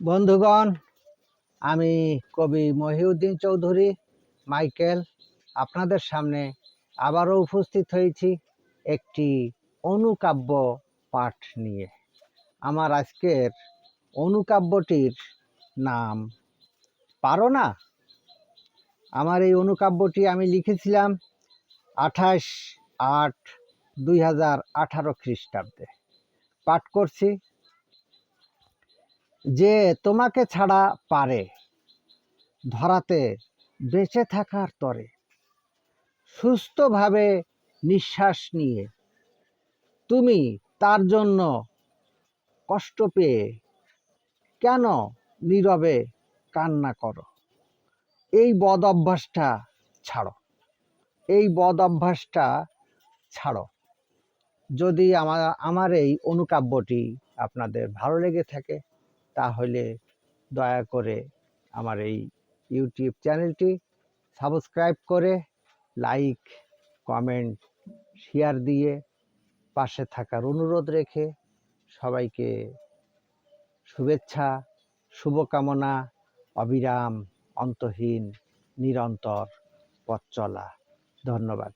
বন্ধুগণ, আমি কবি মহিউদ্দিন চৌধুরী, মাইকেল, আপনাদের সামনে আবারও উপস্থিত হয়েছি একটি অনুকাব্য পাঠ নিয়ে। আমার আজকের অনুকাব্যটির নাম পারো না? আমার এই অনুকাব্যটি আমি লিখেছিলাম আঠাশ আট দুই হাজার আঠারো খ্রিস্টাব্দে। পাঠ করছি যে তোমাকে ছাড়া পারে, ধরাতে বেঁচে থাকার তরে, সুস্থভাবে নিঃশ্বাস নিয়ে। তুমি তার জন্য কষ্ট পেয়ে কেন নীরবে কান্না করো? এই বদ অভ্যাসটা ছাড়ো। এই বদ অভ্যাসটা ছাড়ো। যদি আমার আমার এই অনুকাব্যটি আপনাদের ভালো লেগে থাকে তাহলে দয়া করে আমার এই ইউটিউব চ্যানেলটি সাবস্ক্রাইব করে লাইক কমেন্ট শেয়ার দিয়ে পাশে থাকার অনুরোধ রেখে সবাইকে শুভেচ্ছা, শুভকামনা, অবিরাম, অন্তহীন, নিরন্তর পথ চলা। ধন্যবাদ।